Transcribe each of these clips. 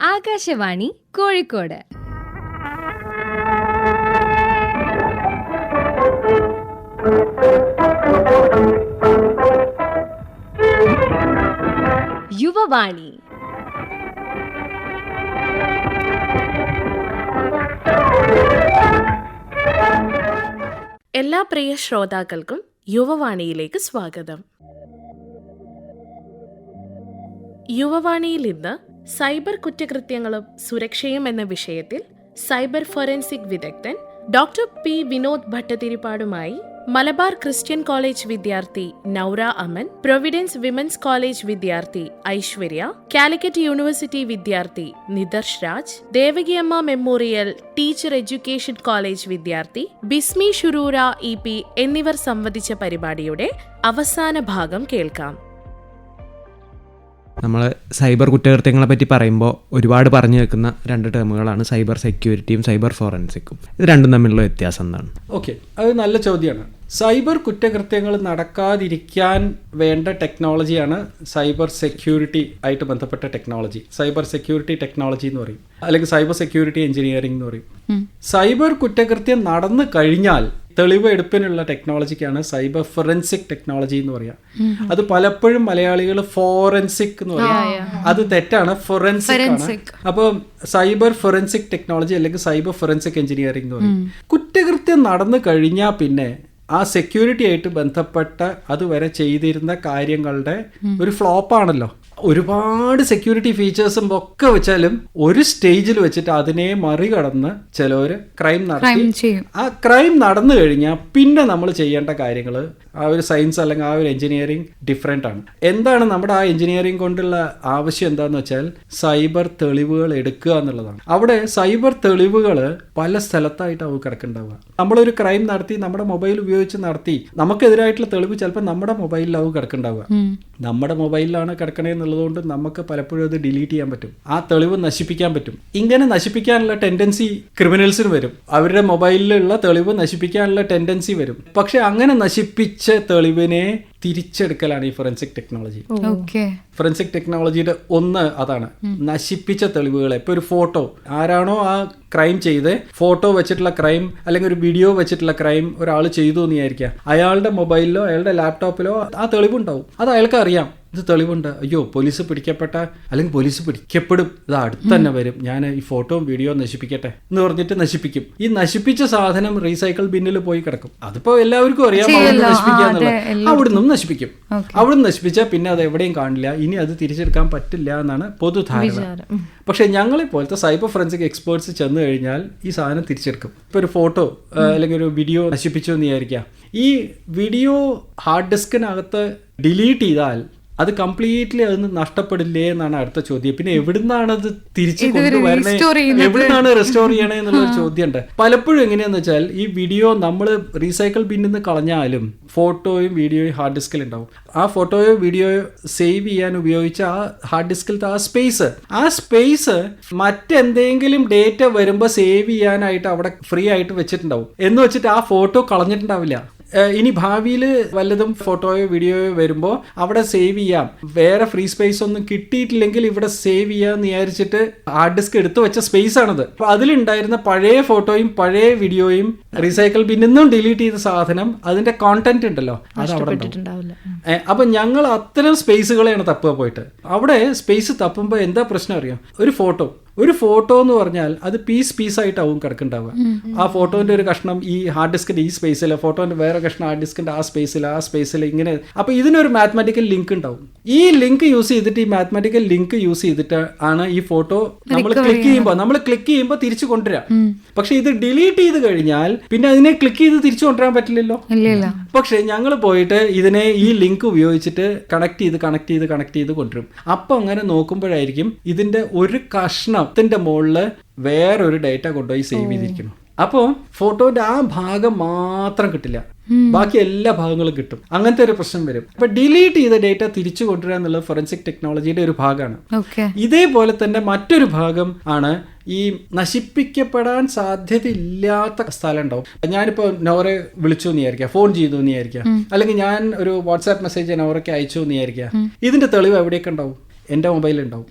ആകാശവാണി കോഴിക്കോട്. യുവവാണി. എല്ലാ പ്രിയ ശ്രോതാക്കൾക്കും യുവവാണിയിലേക്ക് സ്വാഗതം. യുവവാണിയിൽ ഇന്ന് സൈബർ കുറ്റകൃത്യങ്ങളും സുരക്ഷയും എന്ന വിഷയത്തിൽ സൈബർ ഫോറൻസിക് വിദഗ്ധൻ ഡോക്ടർ പി വിനോദ് ഭട്ടതിരിപ്പാടുമായി മലബാർ ക്രിസ്ത്യൻ കോളേജ് വിദ്യാർത്ഥി Noura Aman Providence women's college വിദ്യാർത്ഥി ഐശ്വര്യ കാലിക്കറ്റ് യൂണിവേഴ്സിറ്റി വിദ്യാർത്ഥി Nidarsh Raj Devakiamma memorial teacher education college വിദ്യാർത്ഥി ബിസ്മി ഷുറൂറ ഇ പി എന്നിവർ സംവദിച്ച പരിപാടിയുടെ അവസാന ഭാഗം കേൾക്കാം. നമ്മൾ സൈബർ കുറ്റകൃത്യങ്ങളെ പറ്റി പറയുമ്പോൾ ഒരുപാട് പറഞ്ഞു വെക്കുന്ന രണ്ട് ടേമുകളാണ് സൈബർ സെക്യൂരിറ്റിയും സൈബർ ഫോറൻസിക്കും. ഇത് രണ്ടും തമ്മിലുള്ള വ്യത്യാസം എന്താണ്? ഓക്കെ അത് നല്ല ചോദ്യമാണ്. സൈബർ കുറ്റകൃത്യങ്ങൾ നടക്കാതിരിക്കാൻ വേണ്ട ടെക്നോളജിയാണ് സൈബർ സെക്യൂരിറ്റി ആയിട്ട് ബന്ധപ്പെട്ട ടെക്നോളജി. സൈബർ സെക്യൂരിറ്റി ടെക്നോളജി എന്ന് പറയും. അല്ലെങ്കിൽ സൈബർ സെക്യൂരിറ്റി എഞ്ചിനീയറിംഗ് എന്ന് പറയും. സൈബർ കുറ്റകൃത്യം നടന്നു കഴിഞ്ഞാൽ തെളിവ് എടുപ്പിനുള്ള ടെക്നോളജിക്കാണ് സൈബർ ഫൊറൻസിക് ടെക്നോളജി എന്ന് പറയാം. അത് പലപ്പോഴും മലയാളികൾ ഫോറൻസിക് എന്ന് പറയും. അത് തെറ്റാണ്. ഫൊറൻസിക് ആണ്. അപ്പോൾ സൈബർ ഫൊറൻസിക് ടെക്നോളജി അല്ലെങ്കിൽ സൈബർ ഫൊറൻസിക് എഞ്ചിനീയറിംഗ് എന്ന് പറയും. കുറ്റകൃത്യം നടന്നു കഴിഞ്ഞാൽ പിന്നെ ആ സെക്യൂരിറ്റി ആയിട്ട് ബന്ധപ്പെട്ട അതുവരെ ചെയ്തിരുന്ന കാര്യങ്ങളുടെ ഒരു ഫ്ലോപ്പാണല്ലോ ഒരുപാട് സെക്യൂരിറ്റി ഫീച്ചേഴ്സും ഒക്കെ വെച്ചാലും ഒരു സ്റ്റേജിൽ വെച്ചിട്ട് അതിനെ മറികടന്ന് ചിലവർ ക്രൈം നടത്തി. ആ ക്രൈം നടന്നു കഴിഞ്ഞാൽ പിന്നെ നമ്മൾ ചെയ്യേണ്ട കാര്യങ്ങൾ ആ ഒരു സയൻസ് അല്ലെങ്കിൽ ആ ഒരു എഞ്ചിനീയറിംഗ് ഡിഫറെന്റ് ആണ്. എന്താണ് നമ്മുടെ ആ എഞ്ചിനീയറിംഗ് കൊണ്ടുള്ള ആവശ്യം എന്താന്ന് വെച്ചാൽ സൈബർ തെളിവുകൾ എടുക്കുക എന്നുള്ളതാണ്. അവിടെ സൈബർ തെളിവുകൾ പല സ്ഥലത്തായിട്ടാവും കിടക്കുന്നുണ്ടാവുക. നമ്മളൊരു ക്രൈം നടത്തി നമ്മുടെ മൊബൈൽ ഉപയോഗിച്ച് നടത്തി നമുക്കെതിരായിട്ടുള്ള തെളിവ് ചിലപ്പോൾ നമ്മുടെ മൊബൈലിലാവും കിടക്കുന്നുണ്ടാവുക. നമ്മുടെ മൊബൈലിലാണ് കിടക്കണേ എന്നുള്ളതുകൊണ്ട് നമുക്ക് പലപ്പോഴും അത് ഡിലീറ്റ് ചെയ്യാൻ പറ്റും. ആ തെളിവ് നശിപ്പിക്കാൻ പറ്റും. ഇങ്ങനെ നശിപ്പിക്കാനുള്ള ടെൻഡൻസി ക്രിമിനൽസിന് വരും. അവരുടെ മൊബൈലിലുള്ള തെളിവ് നശിപ്പിക്കാനുള്ള ടെൻഡൻസി വരും. പക്ഷെ അങ്ങനെ നശിപ്പിച്ച തെളിവിനെ തിരിച്ചെടുക്കലാണ് ഈ ഫോറൻസിക് ടെക്നോളജി ഓക്കെ. ഫോറൻസിക് ടെക്നോളജിയുടെ ഒന്ന് അതാണ്. നശിപ്പിച്ച തെളിവുകളെ. ഇപ്പൊ ഒരു ഫോട്ടോ. ആരാണോ ആ ക്രൈം ചെയ്ത് ഫോട്ടോ വെച്ചിട്ടുള്ള ക്രൈം അല്ലെങ്കിൽ ഒരു വീഡിയോ വെച്ചിട്ടുള്ള ക്രൈം ഒരാൾ ചെയ്തു എന്ന് വിചാരിക്കുക. അയാളുടെ മൊബൈലിലോ അയാളുടെ ലാപ്ടോപ്പിലോ ആ തെളിവുണ്ടാവും. അത് അയാൾക്ക് അറിയാം. ഇത് തെളിവുണ്ട്. അയ്യോ പോലീസ് പിടിക്കപ്പെട്ട അല്ലെങ്കിൽ പോലീസ് പിടിക്കപ്പെടും. ഇത് അടുത്ത് തന്നെ വരും. ഞാൻ ഈ ഫോട്ടോയും വീഡിയോ നശിപ്പിക്കട്ടെ എന്ന് പറഞ്ഞിട്ട് നശിപ്പിക്കും. ഈ നശിപ്പിച്ച സാധനം റീസൈക്കിൾ ബിന്നിൽ പോയി കിടക്കും. അതിപ്പോ എല്ലാവർക്കും അറിയാം. അവിടെ നശിപ്പിക്കാന്നുള്ളത്. അവിടുന്ന് നശിപ്പിക്കും. അവിടുന്ന് നശിപ്പിച്ചാൽ പിന്നെ അത് എവിടെയും കാണില്ല. ഇനി അത് തിരിച്ചെടുക്കാൻ പറ്റില്ല എന്നാണ് പൊതുധാരണ പക്ഷെ ഞങ്ങളെ പോലത്തെ സൈബർ ഫോറൻസിക് എക്സ്പേർട്സ് ചെന്ന് കഴിഞ്ഞാൽ ഈ സാധനം തിരിച്ചെടുക്കും. ഇപ്പൊ ഒരു ഫോട്ടോ അല്ലെങ്കിൽ ഒരു വീഡിയോ നശിപ്പിച്ചു എന്ന് വിചാരിക്കാം. ഈ വീഡിയോ ഹാർഡ് ഡിസ്കിനകത്ത് ഡിലീറ്റ് ചെയ്താൽ അത് കംപ്ലീറ്റ്ലി അതൊന്ന് നഷ്ടപ്പെടില്ലേ എന്നാണ് അടുത്ത ചോദ്യം. പിന്നെ എവിടുന്നാണ് അത് തിരിച്ചു കൊണ്ടുവരണേ? എവിടുന്നാണ് റെസ്റ്റോർ ചെയ്യണേ എന്നുള്ള ചോദ്യം ചോദ്യമുണ്ട്. പലപ്പോഴും എങ്ങനെയാന്ന് വെച്ചാൽ ഈ വീഡിയോ നമ്മൾ റീസൈക്കിൾ ബിന്നിൽ നിന്ന് കളഞ്ഞാലും ഫോട്ടോയും വീഡിയോയും ഹാർഡ് ഡിസ്കിൽ ഉണ്ടാവും. ആ ഫോട്ടോയോ വീഡിയോയോ സേവ് ചെയ്യാൻ ഉപയോഗിച്ച ആ ഹാർഡ് ഡിസ്കിലത്തെ ആ സ്പേസ് ആ സ്പേസ് മറ്റെന്തെങ്കിലും ഡേറ്റ വരുമ്പോൾ സേവ് ചെയ്യാനായിട്ട് അവിടെ ഫ്രീ ആയിട്ട് വെച്ചിട്ടുണ്ടാവും. എന്ന് വെച്ചിട്ട് ആ ഫോട്ടോ കളഞ്ഞിട്ടുണ്ടാവില്ല. ഇനി ഭാവിയിൽ വല്ലതും ഫോട്ടോയോ വീഡിയോയോ വരുമ്പോൾ അവിടെ സേവ് ചെയ്യാം. വേറെ ഫ്രീ സ്പേസ് ഒന്നും കിട്ടിയിട്ടില്ലെങ്കിൽ ഇവിടെ സേവ് ചെയ്യാന്ന് വിചാരിച്ചിട്ട് ഹാർഡ് ഡിസ്ക് എടുത്തു വെച്ച സ്പേസ് ആണത്. അപ്പൊ അതിലുണ്ടായിരുന്ന പഴയ ഫോട്ടോയും പഴയ വീഡിയോയും റീസൈക്കിൾ ബിന്നും ഡിലീറ്റ് ചെയ്ത സാധനം അതിന്റെ കോണ്ടന്റ് ഉണ്ടല്ലോ. അത് അവിടെ അപ്പൊ ഞങ്ങൾ അത്തരം സ്പേസുകളെയാണ് തപ്പുക പോയിട്ട്. അവിടെ സ്പേസ് തപ്പുമ്പോൾ എന്താ പ്രശ്നം അറിയാം? ഒരു ഫോട്ടോ ഒരു ഫോട്ടോ എന്ന് പറഞ്ഞാൽ അത് പീസ് പീസ് ആയിട്ടാവും കിടക്കുന്നുണ്ടാവുക. ആ ഫോട്ടോന്റെ ഒരു കഷ്ണം ഈ ഹാർഡ് ഡിസ്കിന്റെ ഈ സ്പേസിൽ ഫോട്ടോന്റെ വേറെ കഷ്ണം ഹാർഡ് ഡിസ്കിന്റെ ആ സ്പേസിൽ ആ സ്പേസിൽ ഇങ്ങനെ. അപ്പൊ ഇതിനൊരു മാത്മാറ്റിക്കൽ ലിങ്ക് ഉണ്ടാവും. ഈ ലിങ്ക് യൂസ് ചെയ്തിട്ട് ഈ മാത്മാറ്റിക്കൽ ലിങ്ക് യൂസ് ചെയ്തിട്ട് ആണ് ഈ ഫോട്ടോ നമ്മൾ ക്ലിക്ക് ചെയ്യുമ്പോൾ നമ്മൾ ക്ലിക്ക് ചെയ്യുമ്പോൾ തിരിച്ചു കൊണ്ടുവരാം. പക്ഷെ ഇത് ഡിലീറ്റ് ചെയ്ത് കഴിഞ്ഞാൽ പിന്നെ അതിനെ ക്ലിക്ക് ചെയ്ത് തിരിച്ചു കൊണ്ടുവരാൻ പറ്റില്ലല്ലോ. പക്ഷെ ഞങ്ങൾ പോയിട്ട് ഇതിനെ ഈ ലിങ്ക് ഉപയോഗിച്ചിട്ട് കണക്ട് ചെയ്ത് കണക്ട് ചെയ്ത് കണക്ട് ചെയ്ത് കൊണ്ടുവരും. അപ്പോൾ അങ്ങനെ നോക്കുമ്പോഴായിരിക്കും ഇതിന്റെ ഒരു കഷ്ണത്തിന്റെ മുകളിൽ വേറൊരു ഡേറ്റ കൊണ്ടുപോയി സേവ് ചെയ്തിരിക്കുന്നു. അപ്പോൾ ഫോട്ടോന്റെ ആ ഭാഗം മാത്രം കിട്ടില്ല. ബാക്കി എല്ലാ ഭാഗങ്ങളും കിട്ടും. അങ്ങനത്തെ ഒരു പ്രശ്നം വരും. അപ്പൊ ഡിലീറ്റ് ചെയ്ത ഡേറ്റ തിരിച്ചു കൊണ്ടുവരിക എന്നുള്ളത് ഫോറൻസിക് ടെക്നോളജിയുടെ ഒരു ഭാഗമാണ്. ഇതേപോലെ തന്നെ മറ്റൊരു ഭാഗം ആണ് ഈ നശിപ്പിക്കപ്പെടാൻ സാധ്യതയില്ലാത്ത സ്ഥലം ഉണ്ടാവും ഞാനിപ്പോ നോറെ വിളിച്ചു നീയായിരിക്കാം ഫോൺ ചെയ്തു നീയായിരിക്കാം അല്ലെങ്കിൽ ഞാൻ ഒരു വാട്സാപ്പ് മെസ്സേജ് നോറയ്ക്ക് അയച്ചു നീയായിരിക്കാം ഇതിന്റെ തെളിവ് എവിടെയൊക്കെ ഉണ്ടാവും? എന്റെ മൊബൈലിൽ ഉണ്ടാവും.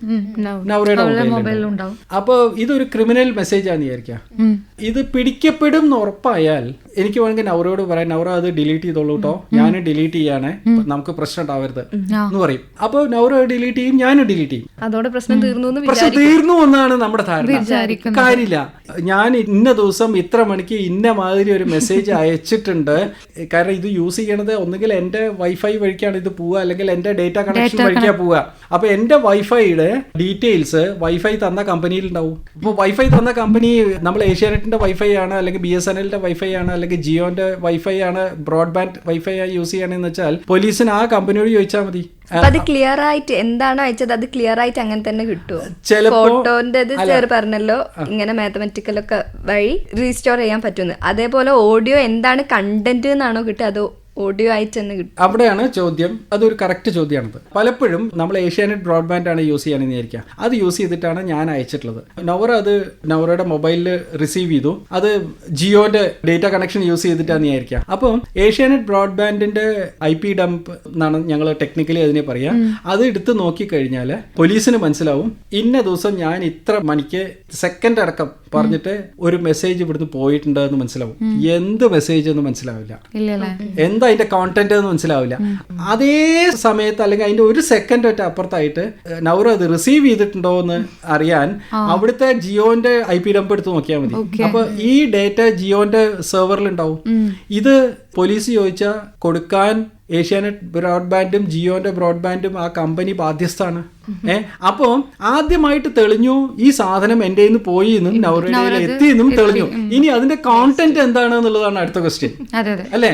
അപ്പൊ അപ്പോൾ ഇതൊരു ക്രിമിനൽ മെസ്സേജ് ആണെന്ന് വിചാരിക്കാം. ഇത് പിടിക്കപ്പെടും എന്ന് ഉറപ്പായാൽ എനിക്ക് വേണമെങ്കിൽ നവറയോട് പറയാം നൗറ അത് ഡിലീറ്റ് ചെയ്തോളൂ കേട്ടോ ഞാൻ ഡിലീറ്റ് ചെയ്യാണ്. നമുക്ക് പ്രശ്നം ഉണ്ടാവരുത് എന്ന് പറയും. അപ്പോൾ നവറ ഡിലീറ്റ് ചെയ്യും ഞാനും ഡിലീറ്റ് ചെയ്യും. അതോടെ പ്രശ്നം തീർന്നു പ്രശ്നം തീർന്നു എന്നാണ് നമ്മുടെ ധാരണ. കാര്യമില്ല. ഞാൻ ഇന്ന ദിവസം ഇത്ര മണിക്ക് ഇന്ന മാതിരി ഒരു മെസ്സേജ് അയച്ചിട്ടുണ്ട്. കാരണം ഇത് യൂസ് ചെയ്യണത് ഒന്നുകിൽ എന്റെ വൈഫൈ വഴിക്കാണ് ഇത് പോവുക അല്ലെങ്കിൽ എന്റെ ഡേറ്റ കണക്ഷൻ വഴിക്കാ പോവുക. അപ്പൊ എന്റെ വൈഫൈയുടെ ഡീറ്റെയിൽസ് വൈഫൈ തന്ന കമ്പനിയിൽ ഉണ്ടാവും ഇപ്പോൾ വൈഫൈ തന്ന കമ്പനി നമ്മൾ ഏഷ്യാനെറ്റിന്റെ വൈഫൈ ആണ് അല്ലെങ്കിൽ ബി എസ് എൻ എല്ലിന്റെ വൈഫൈ ആണ് അല്ലെങ്കിൽ ജിയോന്റെ വൈഫൈ ആണ് ബ്രോഡ്ബാൻഡ് വൈഫൈ ആയി യൂസ് ചെയ്യണമെന്ന് വെച്ചാൽ പോലീസിന് ആ കമ്പനിയോട് ചോദിച്ചാൽ മതി. അത് ക്ലിയർ ആയിട്ട് എന്താണോ അയച്ചത്? അത് ക്ലിയർ ആയിട്ട് അങ്ങനെ തന്നെ കിട്ടുമോ ചിലപ്പോ- ഫോട്ടോന്റെ സാർ പറഞ്ഞല്ലോ ഇങ്ങനെ മാത്തമെറ്റിക്കൽ ഒക്കെ വഴി റീസ്റ്റോർ ചെയ്യാൻ പറ്റുന്നു അതേപോലെ ഓഡിയോ എന്താണ് കണ്ടന്റ് എന്നാണോ കിട്ടുക? അതോ ഓഡിയോ ആയിട്ട് തന്നെ കിട്ടും. അവിടെയാണ് ചോദ്യം. അതൊരു കറക്റ്റ് ചോദ്യമാണത്. പലപ്പോഴും നമ്മൾ ഏഷ്യാനെറ്റ് ബ്രോഡ്ബാൻഡ് ആണ് യൂസ് ചെയ്യാനെന്ന് വിചാരിക്കുക. അത് യൂസ് ചെയ്തിട്ടാണ് ഞാൻ അയച്ചിട്ടുള്ളത്. നവർ അത് നവറയുടെ മൊബൈലിൽ റിസീവ് ചെയ്തു. അത് ജിയോന്റെ ഡേറ്റ കണക്ഷൻ യൂസ് ചെയ്തിട്ടാണ് വിചാരിക്കുക. അപ്പം ഏഷ്യാനെറ്റ് ബ്രോഡ്ബാൻഡിന്റെ ഐ പി ഡംപ് എന്നാണ് ഞങ്ങൾ ടെക്നിക്കലി അതിനെ പറയാം അത് എടുത്ത് നോക്കിക്കഴിഞ്ഞാൽ പോലീസിന് മനസ്സിലാവും. ഇന്ന ദിവസം ഞാൻ ഇത്ര മണിക്ക് സെക്കൻഡ് അടക്കം പറഞ്ഞിട്ട് ഒരു മെസ്സേജ് ഇവിടുന്ന് പോയിട്ടുണ്ട് എന്ന് മനസ്സിലാവും എന്ത് മെസ്സേജ് എന്ന് മനസ്സിലാവില്ല. എന്താ അതിന്റെ കോണ്ടന്റ് എന്ന് മനസ്സിലാവില്ല. അതേ സമയത്ത് അല്ലെങ്കിൽ അതിന്റെ ഒരു സെക്കൻഡ് ഒറ്റ അപ്പുറത്തായിട്ട് നൗറ അത് റിസീവ് ചെയ്തിട്ടുണ്ടോ എന്ന് അറിയാൻ അവിടുത്തെ ജിയോന്റെ ഐ പി നമ്പർ എടുത്ത് നോക്കിയാൽ മതി. അപ്പൊ ഈ ഡേറ്റ ജിയോന്റെ സെർവറിൽ ഉണ്ടാവും. ഇത് പോലീസ് ചോദിച്ചാൽ കൊടുക്കാൻ ഏഷ്യാനെറ്റ് ബ്രോഡ്ബാൻഡും ജിയോന്റെ ബ്രോഡ്ബാൻഡും ആ കമ്പനി ബാധ്യസ്ഥാണ് ഏ? അപ്പോ ആദ്യമായിട്ട് തെളിഞ്ഞു ഈ സാധനം എന്റെ നിന്ന് പോയി എന്നും നൗറയുടെ എത്തി. എന്നും തെളിഞ്ഞു ഇനി അതിന്റെ കോണ്ടന്റ് എന്താണ് എന്നുള്ളതാണ് അടുത്ത ക്വസ്റ്റ്യൻ അല്ലേ?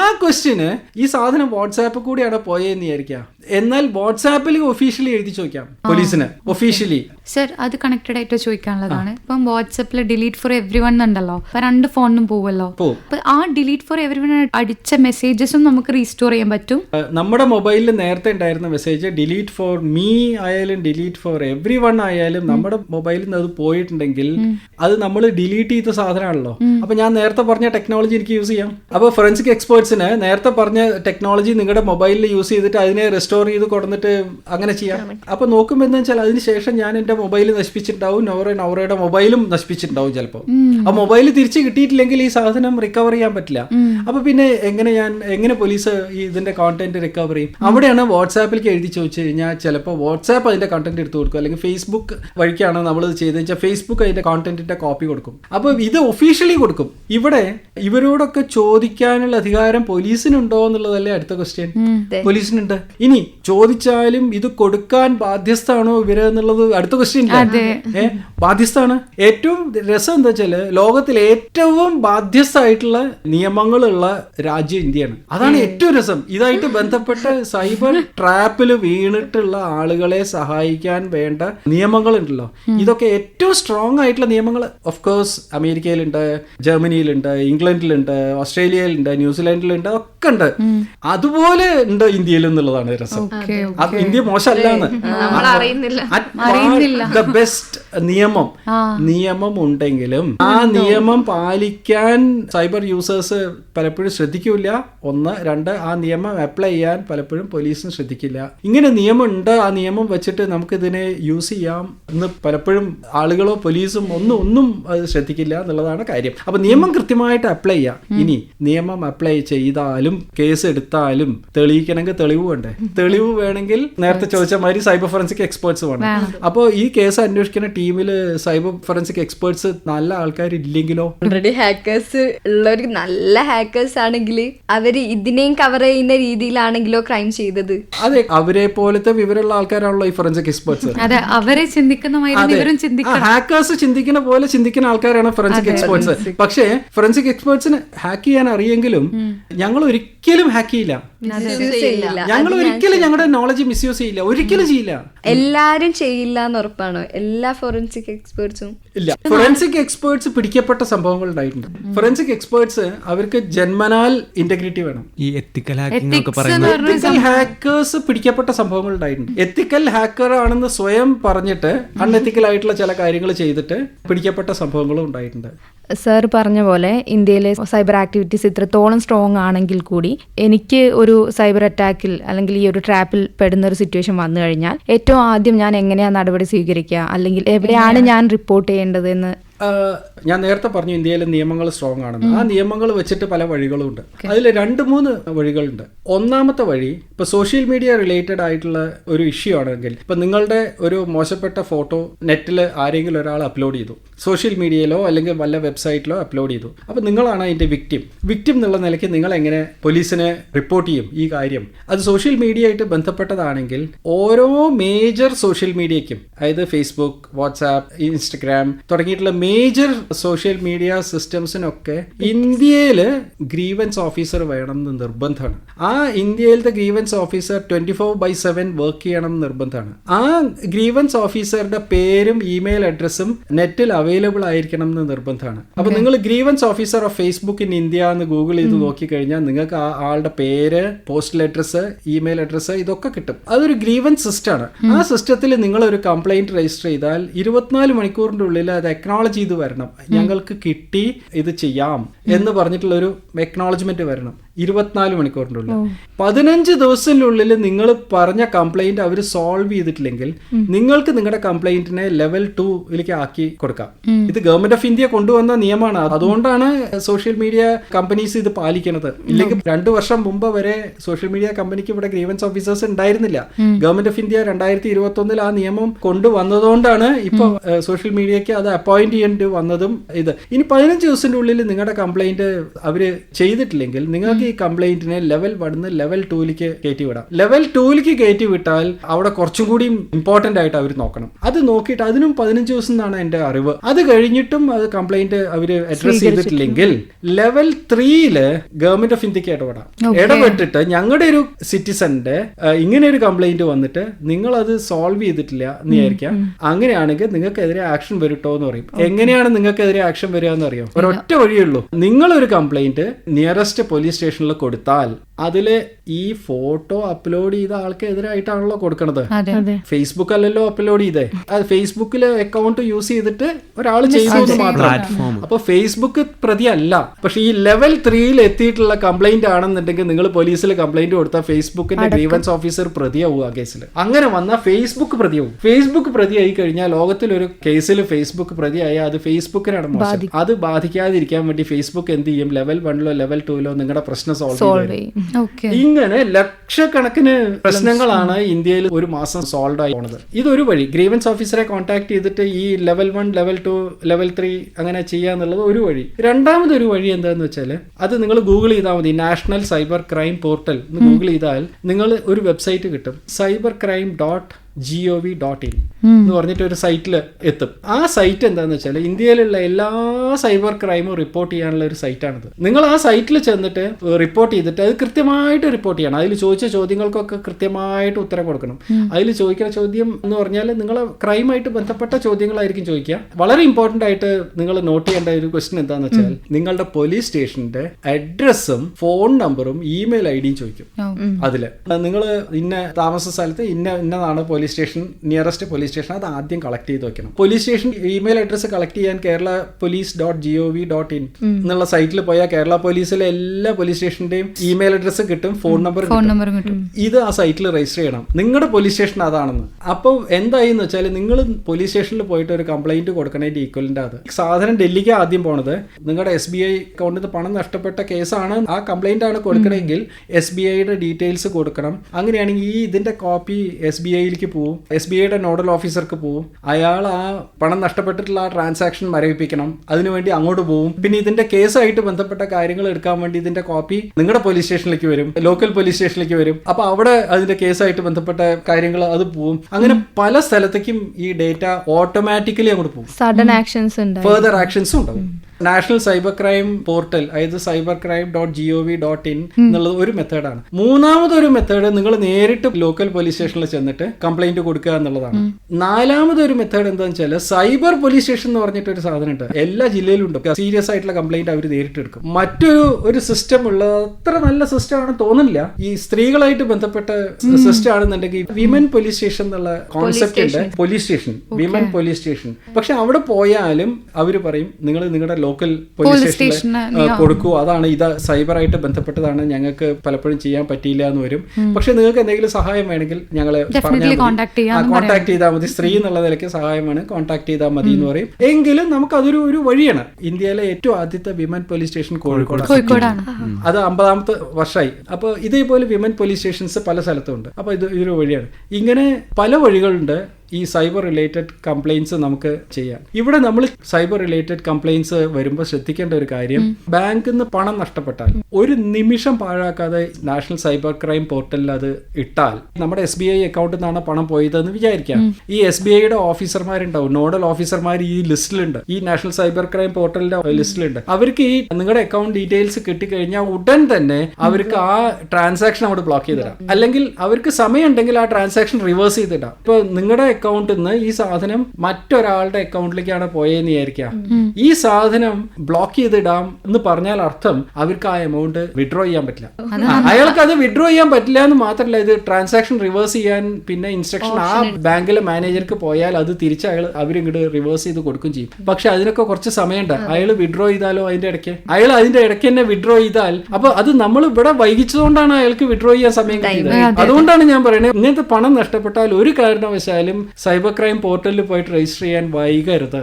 ആ ക്വസ്റ്റ്യന് ഈ സാധനം വാട്സാപ്പ് കൂടിയാണ് പോയെന്ന് വിചാരിക്കാം എന്നാൽ വാട്സാപ്പിൽ ഒഫീഷ്യലി എഴുതി ചോദിക്കാം പോലീസിന്. ഒഫീഷ്യലി സർ അത് കണക്റ്റഡ് ആയിട്ട് ചോദിക്കാനുള്ളതാണ്. ഇപ്പം വാട്സപ്പിൽ ഡിലീറ്റ് ഫോർ എവ്രി വൺ ഉണ്ടല്ലോ. അപ്പൊ രണ്ട് ഫോണിനും പോവല്ലോ. അപ്പൊ ആ ഡിലീറ്റ് ഫോർ എവ്രി വൺ അടിച്ച മെസ്സേജസും നമുക്ക് റീസ്റ്റോർ ചെയ്യാൻ പറ്റും. നമ്മുടെ മൊബൈലിൽ നേരത്തെ ഉണ്ടായിരുന്ന മെസ്സേജ് ഡിലീറ്റ് ഫോർ മീ ആയാലും ഡിലീറ്റ് ഫോർ എവ്രി വൺ ആയാലും നമ്മുടെ മൊബൈലിൽ നിന്ന് അത് പോയിട്ടുണ്ടെങ്കിൽ അത് നമ്മൾ ഡിലീറ്റ് ചെയ്ത സാധനമാണല്ലോ. അപ്പൊ ഞാൻ നേരത്തെ പറഞ്ഞ ടെക്നോളജി എനിക്ക് യൂസ് ചെയ്യാം. അപ്പൊ ഫോറൻസിക് എക്സ്പേർട്സിന് നേരത്തെ പറഞ്ഞ ടെക്നോളജി നിങ്ങളുടെ മൊബൈലിൽ യൂസ് ചെയ്തിട്ട് അതിനെ റെസ്റ്റോർ ചെയ്ത് കൊടുത്തിട്ട് അങ്ങനെ ചെയ്യാം. അപ്പൊ നോക്കുമ്പോൾ എന്താ വെച്ചാൽ അതിന് ശേഷം ഞാൻ എന്റെ മൊബൈൽ നശിപ്പിച്ചിട്ടുണ്ടാവും. നവറ നവറയുടെ മൊബൈലും നശിപ്പിച്ചിട്ടുണ്ടാവും ചിലപ്പോൾ ആ മൊബൈൽ തിരിച്ച് കിട്ടിയിട്ടില്ലെങ്കിൽ ഈ സാധനം റിക്കവർ ചെയ്യാൻ പറ്റില്ല. അപ്പൊ പിന്നെ എങ്ങനെ ഞാൻ എങ്ങനെ പോലീസ് ഈ ഇതിന്റെ കോണ്ടന്റ് റിക്കവർ ചെയ്യും? അവിടെയാണ് വാട്സാപ്പിലേക്ക് എഴുതി ചോദിച്ചു കഴിഞ്ഞാൽ ചിലപ്പോൾ വാട്സാപ്പ് അതിന്റെ കണ്ടന്റ് എടുത്തു കൊടുക്കും. അല്ലെങ്കിൽ ഫേസ്ബുക്ക് വഴിക്കാണ് നമ്മൾ ഇത് ചെയ്തതെന്ന് വെച്ചാൽ ഫേസ്ബുക്ക് അതിന്റെ കോണ്ടന്റിന്റെ കോപ്പി കൊടുക്കും. അപ്പോൾ ഇത് ഒഫീഷ്യലി കൊടുക്കും. ഇവിടെ ഇവരോടൊക്കെ ചോദിക്കാനുള്ള അധികാരം പോലീസിനുണ്ടോ എന്നുള്ളതല്ലേ അടുത്ത ക്വസ്റ്റ്യൻ പോലീസിനുണ്ട്. ഇനി ചോദിച്ചാലും ഇത് കൊടുക്കാൻ ബാധ്യസ്ഥാണോ ഇവർ എന്നുള്ളത് അടുത്ത ക്വസ്റ്റ്യൻ ഏ ബാധ്യസ്ഥാണ് ഏറ്റവും രസം എന്താ വെച്ചാൽ ലോകത്തിൽ ഏറ്റവും ബാധ്യസ്ഥായിട്ടുള്ള നിയമങ്ങളുള്ള രാജ്യം ഇന്ത്യയാണ്. അതാണ് ഏറ്റവും രസം. ഇതായിട്ട് ബന്ധപ്പെട്ട സൈബർ ട്രാപ്പിൽ വീണിട്ടുള്ള ആളുകളെ സഹായിക്കാൻ വേണ്ട നിയമങ്ങളുണ്ടല്ലോ. ഇതൊക്കെ ഏറ്റവും സ്ട്രോങ് ആയിട്ടുള്ള നിയമങ്ങൾ ഓഫ് കോഴ്സ് അമേരിക്കയിലുണ്ട് ജർമ്മനിയിലുണ്ട് ഇംഗ്ലണ്ടിലുണ്ട് ഓസ്ട്രേലിയയിലുണ്ട് ന്യൂസിലാൻഡിലുണ്ട് ഒക്കെ ഉണ്ട് അതുപോലെ ഉണ്ട് ഇന്ത്യയിൽ എന്നുള്ളതാണ് രസം. ഇന്ത്യ മോശമല്ലാന്ന്. ദ ബെസ്റ്റ് നിയമം. നിയമം ഉണ്ടെങ്കിലും ആ നിയമം പാലിക്കാൻ സൈബർ യൂസേഴ്സ് പലപ്പോഴും ശ്രദ്ധിക്കില്ല. ഒന്ന് രണ്ട് ആ നിയമം അപ്ലൈ ചെയ്യാൻ പലപ്പോഴും പോലീസും ശ്രദ്ധിക്കില്ല. ഇങ്ങനെ നിയമം ഉണ്ട് ആ നിയമം വെച്ചിട്ട് നമുക്കിതിനെ യൂസ് ചെയ്യാം എന്ന് പലപ്പോഴും ആളുകളോ പോലീസും ഒന്നും ഒന്നും അത് ശ്രദ്ധിക്കില്ല എന്നുള്ളതാണ് കാര്യം. അപ്പൊ നിയമം കൃത്യമായിട്ട് അപ്ലൈ ചെയ്യാം. ഇനി നിയമം അപ്ലൈ ചെയ്താലും കേസ് എടുത്താലും തെളിയിക്കണമെങ്കിൽ തെളിവ് വേണ്ടേ? തെളിവ് വേണമെങ്കിൽ നേരത്തെ ചോദിച്ച മാതിരി സൈബർ ഫോറൻസിക് എക്സ്പേർട്സ് വേണം. അപ്പോൾ ഈ കേസ് അന്വേഷിക്കുന്ന ടീമിൽ സൈബർ ഫോറൻസിക് എക്സ്പേർട്സ് നല്ല ആൾക്കാർ ഇല്ലെങ്കിലോ? ഓൾറെഡി ഹാക്കേഴ്സ് ഉള്ളവർക്ക് നല്ല ഹാക്കേഴ്സ് ആണെങ്കിൽ അവർ ഇതിനെയും കവർ ചെയ്യുന്ന രീതിയിലാണെങ്കിലോ ക്രൈം ചെയ്തത്? അതെ അവരെ പോലത്തെ വിവരമുള്ള ആൾക്കാരാണല്ലോ ഈ ഫോറൻസിക് എക്സ്പേർട്സ് അതെ അവരെ ചിന്തിക്കുന്ന ഹാക്കേഴ്സ് ചിന്തിക്കുന്ന പോലെ ചിന്തിക്കുന്ന ആൾക്കാരാണ് ഫോറൻസിക് എക്സ്പേർട്സ് പക്ഷേ ഫോറൻസിക് എക്സ്പേർട്സിന് ഹാക്ക് ചെയ്യാൻ അറിയെങ്കിലും ഞങ്ങൾ ഒരിക്കലും ഹാക്ക് ചെയ്യില്ല. ഞങ്ങൾ ഒരിക്കലും ഞങ്ങളുടെ നോളജ് മിസ്യൂസ് ചെയ്യില്ല. ഒരിക്കലും ചെയ്യില്ല. എല്ലാരും ചെയ്യില്ല എന്ന് ഉറപ്പാണോ? എല്ലാ ഫോറൻസിക് എക്സ്പേർട്സും ഇല്ല. ഫോറൻസിക് എക്സ്പേർട്സ് പിടിക്കപ്പെട്ട സംഭവങ്ങൾ ഉണ്ടായിട്ടുണ്ട്. ഫോറൻസിക് എക്സ്പേർട്സ് അവർക്ക് ജന്മനാൽ ഇന്റഗ്രിറ്റി വേണം. ഈ എത്തിക്കൽ എത്തിക്കൽ ഹാക്കേഴ്സ് പിടിക്കപ്പെട്ട സംഭവങ്ങൾ ഉണ്ടായിട്ടുണ്ട്. എത്തിക്കൽ ഹാക്കർ ആണെന്ന് സ്വയം പറഞ്ഞിട്ട് അൺഎത്തിക്കൽ ആയിട്ടുള്ള ചില കാര്യങ്ങൾ ചെയ്തിട്ട് പിടിക്കപ്പെട്ട സംഭവങ്ങളും ഉണ്ടായിട്ടുണ്ട്. സർ പറഞ്ഞ പോലെ ഇന്ത്യയിലെ സൈബർ ആക്ടിവിറ്റീസ് ഇത്രത്തോളം സ്ട്രോങ് ആണെങ്കിൽ കൂടി എനിക്ക് ഒരു സൈബർ അറ്റാക്കിൽ അല്ലെങ്കിൽ ഈ ഒരു ട്രാപ്പിൽ പെടുന്ന ഒരു സിറ്റുവേഷൻ വന്നു കഴിഞ്ഞാൽ ഏറ്റവും ആദ്യം ഞാൻ എങ്ങനെയാണ് നടപടി സ്വീകരിക്കുക? അല്ലെങ്കിൽ എവിടെയാണ് ഞാൻ റിപ്പോർട്ട് ചെയ്യേണ്ടത് എന്ന് ഞാൻ നേരത്തെ പറഞ്ഞു ഇന്ത്യയിലെ നിയമങ്ങൾ സ്ട്രോങ് ആണെന്ന്. ആ നിയമങ്ങൾ വെച്ചിട്ട് പല വഴികളും ഉണ്ട് അതിൽ രണ്ട് മൂന്ന് വഴികളുണ്ട്. ഒന്നാമത്തെ വഴി ഇപ്പൊ സോഷ്യൽ മീഡിയ റിലേറ്റഡ് ആയിട്ടുള്ള ഒരു ഇഷ്യൂ ആണെങ്കിൽ ഇപ്പൊ നിങ്ങളുടെ ഒരു മോശപ്പെട്ട ഫോട്ടോ നെറ്റിൽ ആരെങ്കിലും ഒരാൾ അപ്ലോഡ് ചെയ്തു. സോഷ്യൽ മീഡിയയിലോ അല്ലെങ്കിൽ വല്ല വെബ്സൈറ്റിലോ അപ്ലോഡ് ചെയ്തു. അപ്പൊ നിങ്ങളാണ് അതിന്റെ വിക്ടിം വിക്ടിം എന്നുള്ള നിലയ്ക്ക് നിങ്ങൾ എങ്ങനെ പോലീസിനെ റിപ്പോർട്ട് ചെയ്യും ഈ കാര്യം? അത് സോഷ്യൽ മീഡിയ ആയിട്ട് ബന്ധപ്പെട്ടതാണെങ്കിൽ ഓരോ മേജർ സോഷ്യൽ മീഡിയയ്ക്കും അതായത് ഫേസ്ബുക്ക് വാട്സാപ്പ് ഇൻസ്റ്റഗ്രാം തുടങ്ങിയിട്ടുള്ള മേജർ സോഷ്യൽ മീഡിയ സിസ്റ്റംസിനൊക്കെ ഇന്ത്യയിൽ ഗ്രീവൻസ് ഓഫീസർ വേണം എന്ന് നിർബന്ധമാണ്. ആ ഇന്ത്യയിലത്തെ grievance officer twenty four by seven work ചെയ്യണം എന്ന് നിർബന്ധമാണ്. ആ ഗ്രീവൻസ് ഓഫീസറുടെ പേരും ഇമെയിൽ അഡ്രസ്സും നെറ്റിൽ അവൈലബിൾ ആയിരിക്കണം എന്ന് നിർബന്ധമാണ്. അപ്പൊ നിങ്ങൾ grievance officer of Facebook in India എന്ന് ഗൂഗിൾ ചെയ്ത് നോക്കിക്കഴിഞ്ഞാൽ നിങ്ങൾക്ക് ആ ആളുടെ പേര് പോസ്റ്റൽ അഡ്രസ്സ് ഇമെയിൽ അഡ്രസ്സ് ഇതൊക്കെ കിട്ടും. അതൊരു ഗ്രീവൻസ് സിസ്റ്റമാണ് ആ സിസ്റ്റത്തിൽ നിങ്ങൾ ഒരു കംപ്ലൈന്റ് രജിസ്റ്റർ ചെയ്താൽ ഇരുപത്തിനാല് മണിക്കൂറിന്റെ ഉള്ളിൽ അത് എക്നോളജ് ചെയ്ത് വരണം. ഞങ്ങൾക്ക് കിട്ടി ഇത് ചെയ്യാം എന്ന് പറഞ്ഞിട്ടുള്ള ഒരു എക്നോളജ്മെന്റ് വരണം. ഇരുപത്തിനാല് മണിക്കൂറിന്റെ ഉള്ളിൽ. പതിനഞ്ച് ദിവസത്തിനുള്ളിൽ നിങ്ങൾ പറഞ്ഞ കംപ്ലൈന്റ് അവർ സോൾവ് ചെയ്തിട്ടില്ലെങ്കിൽ നിങ്ങൾക്ക് നിങ്ങളുടെ കംപ്ലൈന്റിനെ ലെവൽ ടൂയിലേക്ക് ആക്കി കൊടുക്കാം. ഇത് ഗവൺമെന്റ് ഓഫ് ഇന്ത്യ കൊണ്ടുവന്ന നിയമമാണ്. അതുകൊണ്ടാണ് സോഷ്യൽ മീഡിയ കമ്പനീസ് ഇത് പാലിക്കുന്നത്. ഇല്ലെങ്കിൽ രണ്ടു വർഷം മുമ്പ് വരെ സോഷ്യൽ മീഡിയ കമ്പനിക്ക് ഇവിടെ ഗ്രീവൻസ് ഓഫീസേഴ്സ് ഉണ്ടായിരുന്നില്ല. ഗവൺമെന്റ് ഓഫ് ഇന്ത്യ രണ്ടായിരത്തി ഇരുപത്തി ഒന്നിൽ ആ നിയമം കൊണ്ടുവന്നതുകൊണ്ടാണ് ഇപ്പൊ സോഷ്യൽ മീഡിയക്ക് അത് അപ്പോയിന്റ് ചെയ്യേണ്ടി വന്നതും ഇത്. ഇനി പതിനഞ്ച് ദിവസത്തിന്റെ ഉള്ളിൽ നിങ്ങളുടെ കംപ്ലൈന്റ് അവർ ചെയ്തിട്ടില്ലെങ്കിൽ നിങ്ങൾക്ക് ഈ കംപ്ലൈന്റിനെ ലെവൽ വണ്ണിന്ന് ലെവൽ ടൂയിലേക്ക് കയറ്റി വിടാം. ലെവൽ ടൂയിലേക്ക് കയറ്റി വിട്ടാൽ അവിടെ കുറച്ചും കൂടി ഇമ്പോർട്ടന്റ് ആയിട്ട് അവർ നോക്കണം. അത് നോക്കിയിട്ട് അതിനും പതിനഞ്ച് ദിവസം എന്നാണ് എന്റെ അറിവ്. അത് കഴിഞ്ഞിട്ടും അത് കംപ്ലൈന്റ് അവർ അഡ്രസ് ചെയ്തിട്ടില്ലെങ്കിൽ ലെവൽ ത്രീയിൽ ഗവൺമെന്റ് ഓഫ് ഇന്ത്യയ്ക്ക് ഇടപെടാം. ഇടപെട്ടിട്ട് ഞങ്ങളുടെ ഒരു സിറ്റിസന്റെ ഇങ്ങനെ ഒരു കംപ്ലൈന്റ് വന്നിട്ട് നിങ്ങൾ അത് സോൾവ് ചെയ്തിട്ടില്ല എന്ന് വിചാരിക്കാം. അങ്ങനെയാണെങ്കിൽ നിങ്ങൾക്കെതിരെ ആക്ഷൻ വരട്ടോ എന്ന് പറയും. എങ്ങനെയാണ് നിങ്ങൾക്കെതിരെ ആക്ഷൻ വരിക എന്ന് അറിയാം? ഒരൊറ്റ വഴിയുള്ളൂ നിങ്ങളൊരു കംപ്ലൈന്റ് നിയറസ്റ്റ് പോലീസ് സ്റ്റേഷനിൽ കൊടുത്താൽ അതിൽ ഈ ഫോട്ടോ അപ്ലോഡ് ചെയ്ത ആൾക്ക് എതിരായിട്ടാണല്ലോ കൊടുക്കണത്. അതെ. ഫേസ്ബുക്ക് അല്ലല്ലോ അപ്ലോഡ് ചെയ്തേ. അത് ഫേസ്ബുക്കിൽ അക്കൗണ്ട് യൂസ് ചെയ്തിട്ട് ഒരാൾ ചെയ്തു എന്ന് മാത്രം. അപ്പൊ ഫേസ്ബുക്ക് പ്രതി അല്ല പക്ഷെ ഈ ലെവൽ ത്രീയിൽ എത്തിയിട്ടുള്ള കംപ്ലൈന്റ് ആണെന്നുണ്ടെങ്കിൽ നിങ്ങൾ പോലീസിൽ കംപ്ലൈന്റ് കൊടുത്താൽ ഫേസ്ബുക്കിന്റെ ഗ്രീവൻസ് ഓഫീസർ പ്രതിയാവും ആ കേസിൽ അങ്ങനെ വന്നാൽ ഫേസ്ബുക്ക് പ്രതിയാവും. ഫേസ്ബുക്ക് പ്രതിയായി കഴിഞ്ഞാൽ ലോകത്തിലൊരു കേസിൽ ഫേസ്ബുക്ക് പ്രതിയായ അത് ഫേസ്ബുക്കിനാണ് മോശം. അത് ബാധിക്കാതിരിക്കാൻ വേണ്ടി ഫേസ്ബുക്ക് എന്ത് ചെയ്യും? ലെവൽ വണ്ണിലോ ലെവൽ ടൂയിലോ നിങ്ങളുടെ പ്രശ്നം സോൾവ് ചെയ്യും. ഇങ്ങനെ ലക്ഷക്കണക്കിന് പ്രശ്നങ്ങളാണ് ഇന്ത്യയിൽ ഒരു മാസം സോൾവ് ആയി പോണത്. ഇതൊരു വഴി. ഗ്രീവൻസ് ഓഫീസറെ കോൺടാക്ട് ചെയ്തിട്ട് ഈ level one level two level three അങ്ങനെ ചെയ്യാന്നുള്ളത് ഒരു വഴി. രണ്ടാമതൊരു വഴി എന്താന്ന് വെച്ചാൽ അത് നിങ്ങൾ ഗൂഗിൾ ചെയ്താൽ മതി. നാഷണൽ സൈബർ ക്രൈം പോർട്ടൽ എന്ന് ഗൂഗിൾ ചെയ്താൽ നിങ്ങൾ ഒരു വെബ്സൈറ്റ് കിട്ടും. Cyber crime dot G O V dot in എന്ന് പറഞ്ഞിട്ട് ഒരു സൈറ്റിൽ എത്തും. ആ സൈറ്റ് എന്താന്ന് വെച്ചാൽ ഇന്ത്യയിലുള്ള എല്ലാ സൈബർ ക്രൈമും റിപ്പോർട്ട് ചെയ്യാനുള്ള ഒരു സൈറ്റാണിത് നിങ്ങൾ ആ സൈറ്റിൽ ചെന്നിട്ട് റിപ്പോർട്ട് ചെയ്തിട്ട് അത് കൃത്യമായിട്ട് റിപ്പോർട്ട് ചെയ്യണം. അതിൽ ചോദിച്ച ചോദ്യങ്ങൾക്കൊക്കെ കൃത്യമായിട്ട് ഉത്തരം കൊടുക്കണം. അതിൽ ചോദിക്കുന്ന ചോദ്യം എന്ന് പറഞ്ഞാൽ നിങ്ങൾ ക്രൈമായിട്ട് ബന്ധപ്പെട്ട ചോദ്യങ്ങളായിരിക്കും ചോദിക്കുക. വളരെ ഇമ്പോർട്ടന്റ് ആയിട്ട് നിങ്ങൾ നോട്ട് ചെയ്യേണ്ട ഒരു ക്വസ്റ്റൻ എന്താന്ന് വെച്ചാൽ നിങ്ങളുടെ പോലീസ് സ്റ്റേഷന്റെ അഡ്രസ്സും ഫോൺ നമ്പറും ഇമെയിൽ ഐ ഡിയും ചോദിക്കും അതിൽ. നിങ്ങൾ ഇന്ന താമസ സ്ഥലത്ത് ഇന്ന ഇന്നതാണ് police station nearest police station അത് ആദ്യം കളക്ട് ചെയ്ത് വെക്കണം. Police station email address collect ചെയ്യാൻ Kerala police dot G O V dot in എന്നുള്ള സൈറ്റിൽ പോയാൽ കേരള പോലീസിലെ എല്ലാ പോലീസ് സ്റ്റേഷന്റെയും ഇമെയിൽ അഡ്രസ്സ് കിട്ടും ഫോൺ നമ്പർ ഫോൺ നമ്പർ കിട്ടും. ഇത് ആ സൈറ്റിൽ രജിസ്റ്റർ ചെയ്യണം. നിങ്ങളുടെ പോലീസ് സ്റ്റേഷൻ അതാണെന്ന്. അപ്പോൾ എന്തായി എന്ന് വെച്ചാൽ നിങ്ങൾ പോലീസ് സ്റ്റേഷനിൽ പോയിട്ട് ഒരു കംപ്ലൈന്റ് കൊടുക്കണതിന്റെ ഈക്വലിന്റെ അത് സാധനം ഡൽഹിക്ക് ആദ്യം പോണത്. നിങ്ങളുടെ എസ് ബി ഐ അക്കൗണ്ടിൽ നിന്ന് പണം നഷ്ടപ്പെട്ട കേസാണ് ആ കംപ്ലൈന്റ് ആണ് കൊടുക്കണമെങ്കിൽ എസ് ബി ഐയുടെ ഡീറ്റെയിൽസ് കൊടുക്കണം. അങ്ങനെയാണെങ്കിൽ ഈ ഇതിന്റെ കോപ്പി എസ് ബി ഐയിലേക്ക് പോവും. എസ് ബി ഐയുടെ നോഡൽ ഓഫീസർക്ക് പോവും. അയാൾ ആ പണം നഷ്ടപ്പെട്ടിട്ടുള്ള ആ ട്രാൻസാക്ഷൻ മരവിപ്പിക്കണം. അതിനുവേണ്ടി അങ്ങോട്ട് പോവും. പിന്നെ ഇതിന്റെ കേസായിട്ട് ബന്ധപ്പെട്ട കാര്യങ്ങൾ എടുക്കാൻ വേണ്ടി ഇതിന്റെ കോപ്പി നിങ്ങളുടെ പോലീസ് സ്റ്റേഷനിലേക്ക് വരും. ലോക്കൽ പോലീസ് സ്റ്റേഷനിലേക്ക് വരും. അപ്പൊ അവിടെ അതിന്റെ കേസായിട്ട് ബന്ധപ്പെട്ട കാര്യങ്ങൾ അത് പോവും. അങ്ങനെ പല സ്ഥലത്തേക്കും ഈ ഡേറ്റ ഓട്ടോമാറ്റിക്കലി അങ്ങോട്ട് പോകും സഡൻ ആക്ഷൻസ് ഫെർദർ ആക്ഷൻസും ഉണ്ടാവും. നാഷണൽ സൈബർ ക്രൈം പോർട്ടൽ അതായത് cyber crime dot G O V dot in എന്നുള്ളത് ഒരു മെത്തേഡാണ് മൂന്നാമതൊരു മെത്തേഡ് നിങ്ങൾ നേരിട്ട് ലോക്കൽ പോലീസ് സ്റ്റേഷനിൽ ചെന്നിട്ട് കംപ്ലൈന്റ് കൊടുക്കുക എന്നുള്ളതാണ്. നാലാമതൊരു മെത്തേഡ് എന്താണെന്ന് വെച്ചാൽ സൈബർ പോലീസ് സ്റ്റേഷൻ എന്ന് പറഞ്ഞിട്ട് ഒരു സാധനം ഉണ്ട്. എല്ലാ ജില്ലയിലും ഉണ്ട്. സീരിയസ് ആയിട്ടുള്ള കംപ്ലൈന്റ് അവർ നേരിട്ട് എടുക്കും. മറ്റൊരു ഒരു സിസ്റ്റം ഉള്ള അത്ര നല്ല സിസ്റ്റം ആണ് തോന്നില്ല ഈ സ്ത്രീകളായിട്ട് ബന്ധപ്പെട്ട സിസ്റ്റം ആണെന്നുണ്ടെങ്കിൽ വിമൻ പോലീസ് സ്റ്റേഷൻ എന്നുള്ള കോൺസെപ്റ്റ് ഉണ്ട്. Police station women police station പക്ഷെ അവിടെ പോയാലും അവർ പറയും നിങ്ങൾ നിങ്ങളുടെ ലോക്കൽ പോലീസ് സ്റ്റേഷനിൽ station-ന് കൊടുക്കൂ. അതാണ് ഇത് സൈബറായിട്ട് ബന്ധപ്പെട്ടതാണ്. ഞങ്ങൾക്ക് പലപ്പോഴും ചെയ്യാൻ പറ്റിയില്ല എന്ന് വരും. പക്ഷെ നിങ്ങൾക്ക് എന്തെങ്കിലും സഹായം വേണമെങ്കിൽ ഞങ്ങളെ Definitely contact ചെയ്യാമെന്നും കോൺടാക്ട് ചെയ്താൽ മതി. സ്ത്രീ എന്നുള്ള നിലയ്ക്ക് സഹായമാണ്. കോൺടാക്ട് ചെയ്താൽ മതി എന്ന് പറയും. എങ്കിലും നമുക്ക് അതൊരു ഒരു വഴിയാണ്. ഇന്ത്യയിലെ ഏറ്റവും ആദ്യത്തെ വിമൻ പോലീസ് സ്റ്റേഷൻ കോഴിക്കോട് കോഴിക്കോടാണ്. അത് അമ്പതാമത്തെ വർഷമായി അപ്പോൾ ഇതേപോലെ വിമൻ പോലീസ് സ്റ്റേഷൻസ് പല സ്ഥലത്തും ഉണ്ട്. അപ്പോൾ ഇത് ഇതൊരു വഴിയാണ്. ഇങ്ങനെ പല വഴികളുണ്ട്. ഈ സൈബർ റിലേറ്റഡ് കംപ്ലയിൻസ് നമുക്ക് ചെയ്യാം. ഇവിടെ നമ്മൾ സൈബർ റിലേറ്റഡ് കംപ്ലയിൻസ് വരുമ്പോൾ ശ്രദ്ധിക്കേണ്ട ഒരു കാര്യം ബാങ്കിൽ നിന്ന് പണം നഷ്ടപ്പെട്ടാൽ. ഒരു നിമിഷം പാഴാക്കാതെ നാഷണൽ സൈബർ ക്രൈം പോർട്ടലിൽ അത് ഇട്ടാൽ നമ്മുടെ എസ് ബി ഐ അക്കൗണ്ടിൽ നിന്നാണ് പണം പോയതെന്ന് വിചാരിക്കാം. ഈ എസ് ബി ഐയുടെ ഓഫീസർമാരുണ്ടാവും. നോഡൽ ഓഫീസർമാർ ഈ ലിസ്റ്റിലുണ്ട്. ഈ നാഷണൽ സൈബർ ക്രൈം പോർട്ടലിന്റെ ലിസ്റ്റിലുണ്ട്. അവർക്ക് ഈ നിങ്ങളുടെ അക്കൗണ്ട് ഡീറ്റെയിൽസ് കിട്ടിക്കഴിഞ്ഞാൽ ഉടൻ തന്നെ അവർക്ക് ആ ട്രാൻസാക്ഷൻ അവിടെ ബ്ലോക്ക് ചെയ്തിടാം. അല്ലെങ്കിൽ അവർക്ക് സമയം ഉണ്ടെങ്കിൽ ആ ട്രാൻസാക്ഷൻ റിവേഴ്സ് ചെയ്തിടാം. ഇപ്പൊ നിങ്ങളുടെ അക്കൗണ്ടിൽ നിന്ന് ഈ സാധനം മറ്റൊരാളുടെ അക്കൗണ്ടിലേക്കാണ് പോയെന്ന് വിചാരിക്കാം. ഈ സാധനം ബ്ലോക്ക് ചെയ്തിടാം എന്ന് പറഞ്ഞാൽ അർത്ഥം അവർക്ക് ആ എമൗണ്ട് വിഡ്രോ ചെയ്യാൻ പറ്റില്ല. അയാൾക്ക് അത് വിഡ്രോ ചെയ്യാൻ പറ്റില്ല എന്ന് മാത്രമല്ല ഇത് ട്രാൻസാക്ഷൻ റിവേഴ്സ് ചെയ്യാൻ പിന്നെ ഇൻസ്ട്രക്ഷൻ ആ ബാങ്കിലെ മാനേജർക്ക് പോയാൽ അത് തിരിച്ച് അയാൾ അവരിങ്ങോട്ട് റിവേഴ്സ് ചെയ്ത് കൊടുക്കും ചെയ്യും. പക്ഷെ അതിനൊക്കെ കുറച്ച് സമയമുണ്ട്. അയാൾ വിഡ്രോ ചെയ്താലോ അതിന്റെ ഇടയ്ക്ക്? അയാൾ അതിന്റെ ഇടയ്ക്ക് തന്നെ വിഡ്രോ ചെയ്താൽ അപ്പൊ അത് നമ്മൾ ഇവിടെ വൈകിച്ചതുകൊണ്ടാണ് അയാൾക്ക് വിഡ്രോ ചെയ്യാൻ സമയം കിട്ടിയത്. അതുകൊണ്ടാണ് ഞാൻ പറയുന്നത് ഇങ്ങനത്തെ പണം നഷ്ടപ്പെട്ടാൽ ഒരു കാരണവശാലും സൈബർ ക്രൈം പോർട്ടലിൽ പോയിട്ട് രജിസ്റ്റർ ചെയ്യാൻ വൈകരുത്.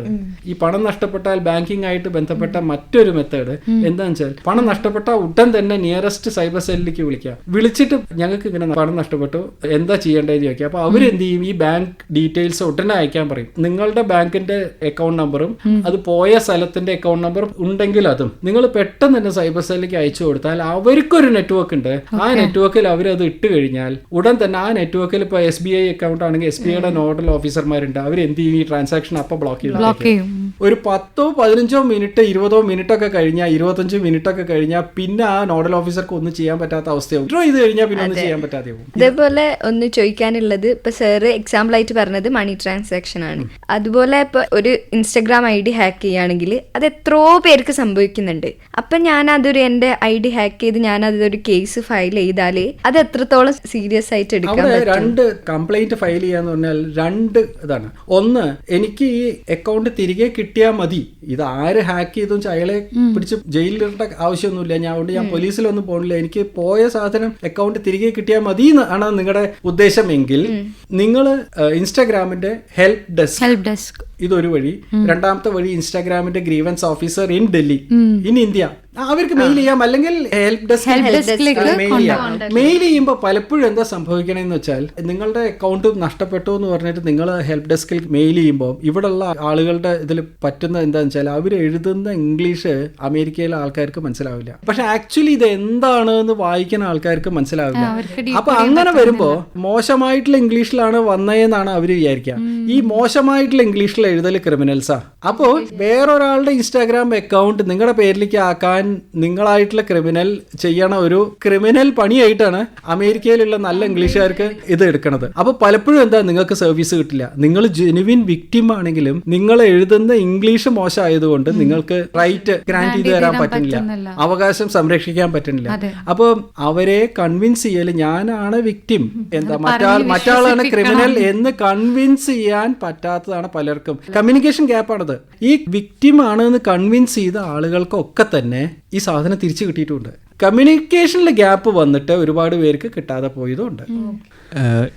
ഈ പണം നഷ്ടപ്പെട്ടാൽ ബാങ്കിങ് ആയിട്ട് ബന്ധപ്പെട്ട മറ്റൊരു മെത്തേഡ് എന്താണെന്ന് വെച്ചാൽ പണം നഷ്ടപ്പെട്ട ഉടൻ തന്നെ നിയറസ്റ്റ് സൈബർ സെല്ലിലേക്ക് വിളിക്കാം വിളിച്ചിട്ട് ഞങ്ങൾക്ക് ഇങ്ങനെ പണം നഷ്ടപ്പെട്ടു. എന്താ ചെയ്യേണ്ടതെന്ന് ചോദിക്കുക. അപ്പൊ അവരെന്ത് ചെയ്യും? ഈ ബാങ്ക് ഡീറ്റെയിൽസ് ഉടനെ അയക്കാൻ പറയും. നിങ്ങളുടെ ബാങ്കിന്റെ അക്കൗണ്ട് നമ്പറും അത് പോയ സ്ഥലത്തിന്റെ അക്കൗണ്ട് നമ്പർ ഉണ്ടെങ്കിൽ അതും. നിങ്ങൾ പെട്ടെന്ന് തന്നെ സൈബർ സെല്ലിലേക്ക് അയച്ചു കൊടുത്താൽ അവർക്കൊരു നെറ്റ്വർക്ക് ഉണ്ട്. ആ നെറ്റ്വർക്കിൽ അവരത് ഇട്ട് കഴിഞ്ഞാൽ ഉടൻ തന്നെ ആ നെറ്റ്വർക്കിൽ ഇപ്പോൾ എസ് ബി ഐ അക്കൗണ്ട് ആണെങ്കിൽ എസ് ബി ഐയുടെ നോഡൽ ഓഫീസർമാരുണ്ട്. അവർ എന്ത് ചെയ്യും? ഈ ട്രാൻസാക്ഷൻ അപ്പോൾ ബ്ലോക്ക് ചെയ്യും. ഒരു പത്തോ പതിനഞ്ചോ മിനിറ്റ് ഇരുപതോ മിനിറ്റ് ഒക്കെ കഴിഞ്ഞാൽ ഇരുപത്തഞ്ചോ മിനിറ്റ് ഒക്കെ കഴിഞ്ഞാൽ പിന്നെ ആ നോഡൽ ഓഫീസർക്ക് ഒന്നും ചെയ്യാൻ പറ്റാത്ത അവസ്ഥയാവും. ഡ്രോ ചെയ്ത് കഴിഞ്ഞാൽ പിന്നെ ഒന്നും ചെയ്യാൻ പറ്റാതെ ഇതേപോലെ ഒന്ന് ചോദിക്കാനുള്ളത് ഇപ്പൊ സാറ് എക്സാമ്പിൾ ആയിട്ട് പറഞ്ഞത് മണി ട്രാൻസാക്ഷൻ ആണ്. അതുപോലെ ഇപ്പൊ ഒരു ഇൻസ്റ്റാഗ്രാം ഐ ഡി ഹാക്ക് ചെയ്യുകയാണെങ്കിൽ അത് എത്രയോ പേർക്ക് സംഭവിക്കുന്നുണ്ട്. അപ്പൊ ഞാൻ അതൊരു എന്റെ ഐ ഡി ഹാക്ക് ചെയ്ത് ഞാൻ അതൊരു കേസ് ഫയൽ ചെയ്താൽ അത് എത്രത്തോളം സീരിയസ് ആയിട്ട് എടുക്കാൻ രണ്ട് കംപ്ലൈന്റ് ഫയൽ ചെയ്യാന്ന് പറഞ്ഞാൽ രണ്ട് ഇതാണ്. ഒന്ന് എനിക്ക് ഈ അക്കൗണ്ട് തിരികെ കിട്ടിയാൽ മതി. ഇത് ആര് ഹാക്ക് ചെയ്തു അയാളെ പിടിച്ച് ജയിലിലിടേണ്ട ആവശ്യമൊന്നുമില്ല. ഞാൻ അതുകൊണ്ട് ഞാൻ പോലീസിലൊന്നും പോകണില്ല എനിക്ക് പോയ സാധനം അക്കൗണ്ട് തിരികെ കിട്ടിയാൽ മതി ആണ് നിങ്ങളുടെ ഉദ്ദേശമെങ്കിൽ നിങ്ങൾ ഇൻസ്റ്റാഗ്രാമിന്റെ ഹെൽപ്പ് ഡെസ്ക് ഹെൽപ്പ് ഡെസ്ക് ഇതൊരു വഴി. രണ്ടാമത്തെ വഴി ഇൻസ്റ്റാഗ്രാമിന്റെ grievance officer in Delhi in India അവർക്ക് മെയിൽ ചെയ്യാം. അല്ലെങ്കിൽ ഹെൽപ്പ് ഡെസ്ക് മെയിൽ ചെയ്യാം. മെയിൽ ചെയ്യുമ്പോൾ പലപ്പോഴും എന്താ സംഭവിക്കണമെന്ന് വെച്ചാൽ നിങ്ങളുടെ അക്കൗണ്ട് നഷ്ടപ്പെട്ടു എന്ന് പറഞ്ഞിട്ട് നിങ്ങൾ ഹെൽപ്പ് ഡെസ്കിൽ മെയിൽ ചെയ്യുമ്പോൾ ഇവിടെയുള്ള ആളുകളുടെ ഇതിൽ പറ്റുന്ന എന്താണെന്ന് വെച്ചാൽ അവർ എഴുതുന്ന ഇംഗ്ലീഷ് അമേരിക്കയിലെ ആൾക്കാർക്ക് മനസ്സിലാവില്ല. പക്ഷെ ആക്ച്വലി ഇത് എന്താണ് എന്ന് വായിക്കുന്ന ആൾക്കാർക്ക് മനസ്സിലാവില്ല. അപ്പൊ അങ്ങനെ വരുമ്പോൾ മോശമായിട്ടുള്ള ഇംഗ്ലീഷിലാണ് വന്നതെന്നാണ് അവർ വിചാരിക്കുക ഈ മോശമായിട്ടുള്ള ഇംഗ്ലീഷിൽ എഴുതൽ ക്രിമിനൽസാ അപ്പോൾ വേറൊരാളുടെ ഇൻസ്റ്റാഗ്രാം അക്കൗണ്ട് നിങ്ങളുടെ പേരിലേക്ക് ആക്കാൻ നിങ്ങളായിട്ടുള്ള ക്രിമിനൽ ചെയ്യണ ഒരു ക്രിമിനൽ പണിയായിട്ടാണ് അമേരിക്കയിലുള്ള നല്ല ഇംഗ്ലീഷുകാർക്ക് ഇത് എടുക്കണത്. അപ്പൊ പലപ്പോഴും എന്താ നിങ്ങൾക്ക് സർവീസ് കിട്ടില്ല. നിങ്ങൾ ജെനുവിൻ വിക്ടിം ആണെങ്കിലും നിങ്ങൾ എഴുതുന്ന ഇംഗ്ലീഷ് മോശമായതുകൊണ്ട് നിങ്ങൾക്ക് റൈറ്റ് ഗ്രാൻഡ് ചെയ്ത് തരാൻ പറ്റുന്നില്ല. അവകാശം സംരക്ഷിക്കാൻ പറ്റുന്നില്ല. അപ്പോൾ അപ്പൊ അവരെ കൺവിൻസ് ചെയ്യൽ ഞാനാണ് വിക്ടിം എന്താ മറ്റാൾ മറ്റാളാണ് ക്രിമിനൽ എന്ന് കൺവിൻസ് ചെയ്യാൻ പറ്റാത്തതാണ് പലർക്കും. കമ്മ്യൂണിക്കേഷൻ ഗ്യാപ്പാണത് ഈ വിക്ടിം ആണ് എന്ന് കൺവിൻസ് ചെയ്ത ആളുകൾക്കൊക്കെ തന്നെ ഈ സാധനം തിരിച്ചു കിട്ടിയിട്ടുണ്ട്. കമ്മ്യൂണിക്കേഷനിൽ ഗ്യാപ്പ് വന്നിട്ട് ഒരുപാട് പേർക്ക് കിട്ടാതെ പോയതുണ്ട്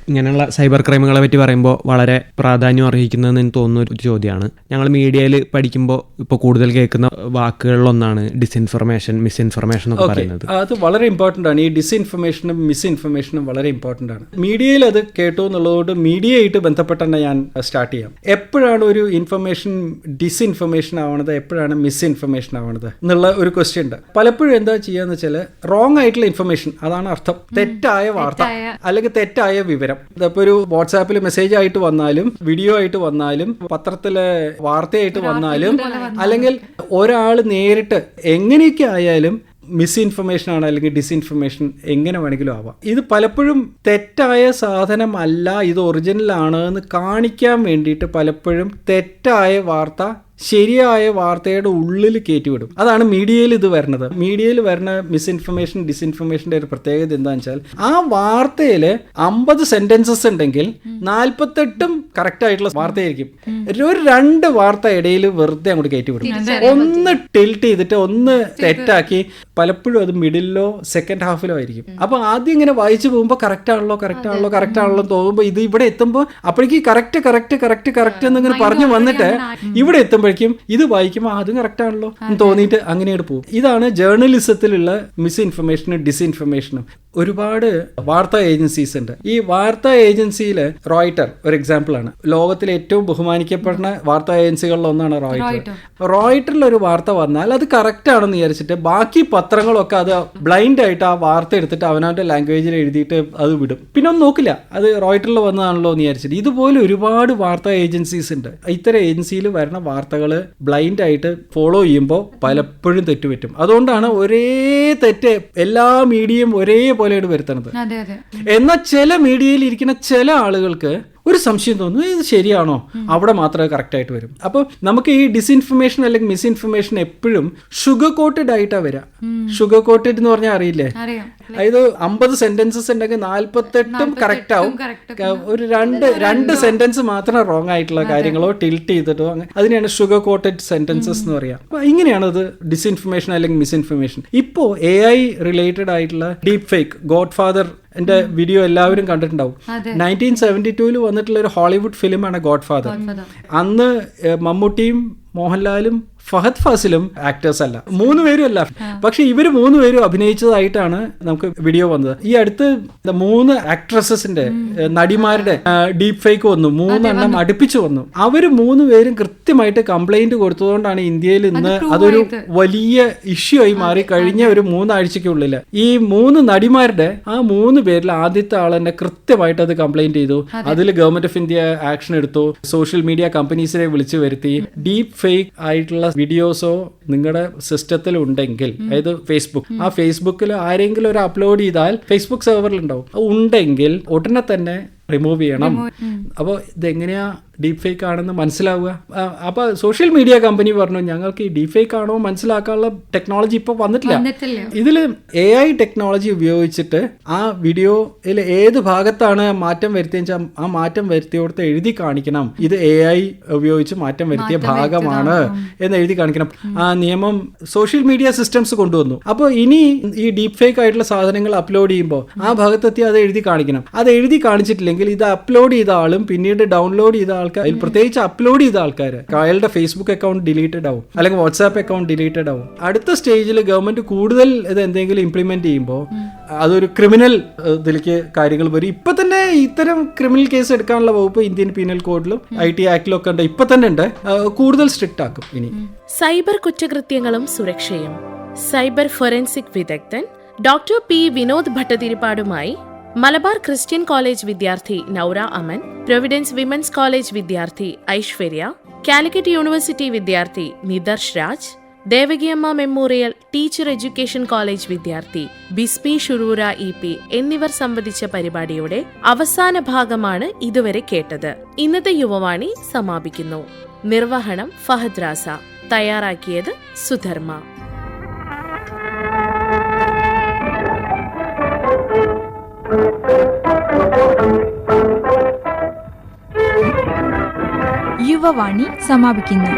ഇങ്ങനെയുള്ള സൈബർ ക്രൈമുകളെ പറ്റി പറയുമ്പോൾ വളരെ പ്രാധാന്യം അർഹിക്കുന്നതെന്ന് എനിക്ക് തോന്നുന്ന ഒരു ചോദ്യമാണ്. ഞങ്ങൾ മീഡിയയിൽ പഠിക്കുമ്പോൾ ഇപ്പോൾ കൂടുതൽ കേൾക്കുന്ന വാക്കുകളിലൊന്നാണ് ഡിസ്ഇൻഫർമേഷൻ മിസ്ഇൻഫർമേഷൻ എന്നൊക്കെ പറയുന്നത്. അത് വളരെ ഇമ്പോർട്ടന്റ് ആണ്. ഈ ഡിസ്ഇൻഫർമേഷനും മിസ്ഇൻഫർമേഷനും വളരെ ഇമ്പോർട്ടന്റ് ആണ്. മീഡിയയിൽ അത് കേട്ടു എന്നുള്ളതുകൊണ്ട് മീഡിയയായിട്ട് ബന്ധപ്പെട്ട് തന്നെ ഞാൻ സ്റ്റാർട്ട് ചെയ്യാം. എപ്പോഴാണ് ഒരു ഇൻഫർമേഷൻ ഡിസ്ഇൻഫർമേഷൻ ആവണത്? എപ്പോഴാണ് മിസ്ഇൻഫർമേഷൻ ആവണത്? എന്നുള്ള ഒരു ക്വസ്റ്റ്യൻ ഉണ്ട്. പലപ്പോഴും എന്താ ചെയ്യാന്ന് വെച്ചാൽ റോങ് ആയിട്ടുള്ള ഇൻഫർമേഷൻ അതാണ് അർത്ഥം. തെറ്റായ വാർത്ത. അല്ലെങ്കിൽ തെറ്റായ വിവരം. ഇതിപ്പോ ഒരു വാട്സാപ്പിൽ മെസ്സേജ് ആയിട്ട് വന്നാലും വീഡിയോ ആയിട്ട് വന്നാലും പത്രത്തിലെ വാർത്തയായിട്ട് വന്നാലും അല്ലെങ്കിൽ ഒരാൾ നേരിട്ട് എങ്ങനെയൊക്കെ ആയാലും മിസ്ഇൻഫർമേഷൻ ആണ് അല്ലെങ്കിൽ ഡിസ്ഇൻഫർമേഷൻ എങ്ങനെ വേണമെങ്കിലും ആവാം. ഇത് പലപ്പോഴും തെറ്റായ സാധനം അല്ല ഇത് ഒറിജിനൽ ആണ് എന്ന് കാണിക്കാൻ വേണ്ടിയിട്ട് പലപ്പോഴും തെറ്റായ വാർത്ത ശരിയായ വാർത്തയുടെ ഉള്ളിൽ കയറ്റിവിടും അതാണ് മീഡിയയിൽ ഇത് വരുന്നത്. മീഡിയയിൽ വരുന്ന മിസ്ഇൻഫർമേഷൻ ഡിസ്ഇൻഫർമേഷന്റെ ഒരു പ്രത്യേകത എന്താണെന്ന് വെച്ചാൽ ആ വാർത്തയിൽ അമ്പത് സെന്റൻസസ് ഉണ്ടെങ്കിൽ നാൽപ്പത്തെട്ടും കറക്റ്റ് ആയിട്ടുള്ള വാർത്തയായിരിക്കും. ഒരു രണ്ട് വാർത്ത ഇടയിൽ വെറുതെ അങ്ങോട്ട് കയറ്റിവിടും ഒന്ന് ടിൽറ്റ് ചെയ്തിട്ട് ഒന്ന് തെറ്റാക്കി പലപ്പോഴും അത് മിഡിലോ സെക്കൻഡ് ഹാഫിലോ ആയിരിക്കും. അപ്പൊ ആദ്യം ഇങ്ങനെ വായിച്ചു പോകുമ്പോൾ കറക്റ്റ് ആണല്ലോ കറക്റ്റ് ആണല്ലോ കറക്റ്റ് ആണല്ലോ തോന്നുമ്പോൾ ഇത് ഇവിടെ എത്തുമ്പോൾ അപ്പോഴേക്ക് കറക്റ്റ് കറക്റ്റ് കറക്റ്റ് കറക്റ്റ് എന്നിങ്ങനെ പറഞ്ഞു വന്നിട്ട് ഇവിടെ എത്തുമ്പോഴേക്കും ഇത് വായിക്കുമ്പോൾ അതും കറക്റ്റ് ആണല്ലോ എന്ന് തോന്നിയിട്ട് അങ്ങനെയാണ് പോകും. ഇതാണ് ജേർണലിസത്തിലുള്ള മിസ് ഇൻഫർമേഷനും ഡിസ്ഇൻഫർമേഷനും ഒരുപാട് വാർത്താ ഏജൻസീസ് ഉണ്ട്. ഈ വാർത്താ ഏജൻസിയിൽ റോയിറ്റർ ഒരു എക്സാമ്പിൾ ആണ്. ലോകത്തിലെ ഏറ്റവും ബഹുമാനിക്കപ്പെടുന്ന വാർത്താ ഏജൻസികളിൽ ഒന്നാണ് റോയിറ്റർ. റോയിറ്ററിൽ ഒരു വാർത്ത വന്നാൽ അത് കറക്റ്റ് ആണെന്ന് വിചാരിച്ചിട്ട് ബാക്കി പത്രങ്ങളൊക്കെ അത് ബ്ലൈൻഡ് ആയിട്ട് ആ വാർത്ത എടുത്തിട്ട് അവനവന്റെ ലാംഗ്വേജിൽ എഴുതിയിട്ട് അത് വിടും. പിന്നെ ഒന്നും നോക്കില്ല. അത് റോയിറ്ററിൽ വന്നതാണല്ലോ എന്ന് വിചാരിച്ചിട്ട്. ഇതുപോലെ ഒരുപാട് വാർത്താ ഏജൻസീസ് ഉണ്ട്. ഇത്തരം ഏജൻസിയിൽ വരുന്ന വാർത്തകൾ ബ്ലൈൻഡ് ആയിട്ട് ഫോളോ ചെയ്യുമ്പോൾ പലപ്പോഴും തെറ്റുപറ്റും. അതുകൊണ്ടാണ് ഒരേ തെറ്റ് എല്ലാ മീഡിയയും ഒരേപോലെയാണ് വരുത്തണത്. എന്നാൽ ചില മീഡിയയിൽ ഇരിക്കുന്ന ചില ആളുകൾക്ക് ഒരു സംശയം തോന്നുന്നു ഇത് ശരിയാണോ? അവിടെ മാത്രമേ കറക്റ്റായിട്ട് വരും. അപ്പോൾ നമുക്ക് ഈ ഡിസ്ഇൻഫർമേഷൻ അല്ലെങ്കിൽ മിസ്ഇൻഫർമേഷൻ എപ്പോഴും ഷുഗർ കോട്ടഡ് ആയിട്ടാണ് വരിക ഷുഗർ കോട്ടഡ് എന്ന് പറഞ്ഞാൽ അറിയില്ലേ? അറിയാം. അതായത് അമ്പത് സെന്റൻസസ് ഉണ്ടെങ്കിൽ നാല്പത്തെട്ടും കറക്റ്റ് ആവും. ഒരു രണ്ട് രണ്ട് സെന്റൻസ് മാത്രം റോങ് ആയിട്ടുള്ള കാര്യങ്ങളോ ടിൽറ്റ് ചെയ്തിട്ടോ അങ്ങനെ അതിനെയാണ് ഷുഗർ കോട്ടഡ് സെന്റൻസസ് എന്ന് പറയാം. അപ്പൊ ഇങ്ങനെയാണ് അത് ഡിസ്ഇൻഫർമേഷൻ അല്ലെങ്കിൽ മിസ്ഇൻഫർമേഷൻ ഇപ്പോ എ ഐ റിലേറ്റഡ് ആയിട്ടുള്ള ഡീപ് ഫേക്ക് ഗോഡ് ഫാദർ എന്റെ വീഡിയോ എല്ലാവരും കണ്ടിട്ടുണ്ടാവും. നയന്റീൻ സെവന്റി ടൂവിൽ വന്നിട്ടുള്ള ഒരു ഹോളിവുഡ് ഫിലിമാണ് ഗോഡ് ഫാദർ അന്ന് മമ്മൂട്ടിയും മോഹൻലാലും ഫഹദ് ഫാസിലും ആക്ടേഴ്സ് അല്ല. മൂന്ന് പേരും അല്ല. പക്ഷെ ഇവർ മൂന്ന് പേരും അഭിനയിച്ചതായിട്ടാണ് നമുക്ക് വീഡിയോ വന്നത്. ഈ അടുത്ത് മൂന്ന് ആക്ട്രസസിന്റെ നടിമാരുടെ ഡീപ് ഫേക്ക് വന്നു. മൂന്നെണ്ണം അടുപ്പിച്ചു വന്നു. അവർ മൂന്ന് പേരും കൃത്യമായിട്ട് കംപ്ലൈന്റ് കൊടുത്തതുകൊണ്ടാണ് ഇന്ത്യയിൽ ഇന്ന് അതൊരു വലിയ ഇഷ്യൂ ആയി മാറി കഴിഞ്ഞ ഒരു മൂന്നാഴ്ചക്കുള്ളിൽ ഈ മൂന്ന് നടിമാരുടെ ആ മൂന്ന് പേരിൽ ആദ്യത്തെ ആൾ തന്നെ കൃത്യമായിട്ട് അത് കംപ്ലൈന്റ് ചെയ്തു. അതിൽ ഗവൺമെന്റ് ഓഫ് ഇന്ത്യ ആക്ഷൻ എടുത്തു. സോഷ്യൽ മീഡിയ കമ്പനീസിനെ വിളിച്ചു വരുത്തി. ഡീപ് ഫേക്ക് ആയിട്ടുള്ള വീഡിയോസോ നിങ്ങളുടെ സിസ്റ്റത്തിൽ ഉണ്ടെങ്കിൽ അതായത് ഫേസ്ബുക്ക് ആ ഫേസ്ബുക്കിൽ ആരെങ്കിലും ഒരു അപ്ലോഡ് ചെയ്താൽ ഫേസ്ബുക്ക് സെർവറിൽ ഉണ്ടാവും. ഉണ്ടെങ്കിൽ ഉടനെ തന്നെ റിമൂവ് ചെയ്യണം. അപ്പോൾ ഇതെങ്ങനെയാ ഡീപ് ഫേക്ക് ആണെന്ന് മനസ്സിലാവുക. അപ്പോൾ സോഷ്യൽ മീഡിയ കമ്പനി പറഞ്ഞു ഞങ്ങൾക്ക് ഈ ഡീപ് ഫേക്ക് ആണോ മനസ്സിലാക്കാനുള്ള ടെക്നോളജി ഇപ്പോൾ വന്നിട്ടില്ല. ഇതിൽ എ ഐ ടെക്നോളജി ഉപയോഗിച്ചിട്ട് ആ വീഡിയോയിൽ ഏത് ഭാഗത്താണ് മാറ്റം വരുത്തിയെന്ന് വെച്ചാൽ ആ മാറ്റം വരുത്തിയോടത്ത് എഴുതി കാണിക്കണം. ഇത് എ ഐ ഉപയോഗിച്ച് മാറ്റം വരുത്തിയ ഭാഗമാണ് എന്ന് എഴുതി കാണിക്കണം. ആ നിയമം സോഷ്യൽ മീഡിയ സിസ്റ്റംസ് കൊണ്ടുവന്നു. അപ്പോൾ ഇനി ഈ ഡീപ് ഫേക്ക് ആയിട്ടുള്ള സാധനങ്ങൾ അപ്ലോഡ് ചെയ്യുമ്പോൾ ആ ഭാഗത്തെത്തി അത് എഴുതി കാണിക്കണം. അത് എഴുതി കാണിച്ചിട്ടില്ലെങ്കിൽ ഇത് അപ്ലോഡ് ചെയ്ത ആളും പിന്നീട് ഡൗൺലോഡ് ചെയ്ത ആൾക്കാർ അതിൽ പ്രത്യേകിച്ച് അപ്ലോഡ് ചെയ്ത ആൾക്കാർ അയാളുടെ ഫേസ്ബുക്ക് അക്കൗണ്ട് ഡിലീറ്റഡ് ആവും. അല്ലെങ്കിൽ വാട്സാപ്പ് അക്കൗണ്ട് ഡിലീറ്റഡ് ആവും. അടുത്ത സ്റ്റേജിൽ ഗവൺമെന്റ് കൂടുതൽ ഇത് എന്തെങ്കിലും ഇംപ്ലിമെന്റ് ചെയ്യുമ്പോൾ അതൊരു ക്രിമിനൽ ഇതിലേക്ക് കാര്യങ്ങൾ വരും. ഇപ്പൊ തന്നെ ഇത്തരം ക്രിമിനൽ കേസ് എടുക്കാനുള്ള വകുപ്പ് ഇന്ത്യൻ പീനൽ കോഡിലും ഐ ടി ആക്ടിലും ഒക്കെ ഉണ്ട്. ഇപ്പൊ തന്നെ ഉണ്ട്. കൂടുതൽ സ്ട്രിക്റ്റ് ആക്കും ഇനി. സൈബർ കുറ്റകൃത്യങ്ങളും സുരക്ഷയും. സൈബർ ഫോറൻസിക് വിദഗ്ധൻ ഡോക്ടർ പി വിനോദ് ഭട്ടതിരിപ്പാടുമായി മലബാർ ക്രിസ്ത്യൻ കോളേജ് വിദ്യാർത്ഥി Noura Aman Providence women's college വിദ്യാർത്ഥി ഐശ്വര്യ കാലിക്കറ്റ് യൂണിവേഴ്സിറ്റി വിദ്യാർത്ഥി Nidarsh Raj Devakiamma memorial teacher education college വിദ്യാർത്ഥി ബിസ്മി ഷുറൂര ഇ പി എന്നിവർ സംബന്ധിച്ച പരിപാടിയുടെ അവസാന ഭാഗമാണ് ഇതുവരെ കേട്ടത്. ഇന്നത്തെ യുവവാണി സമാപിക്കുന്നു. നിർവഹണം ഫഹദ് രാസ. തയ്യാറാക്കിയത് സുധർമ്മ. യുവവാണി സമാപിക്കുന്നു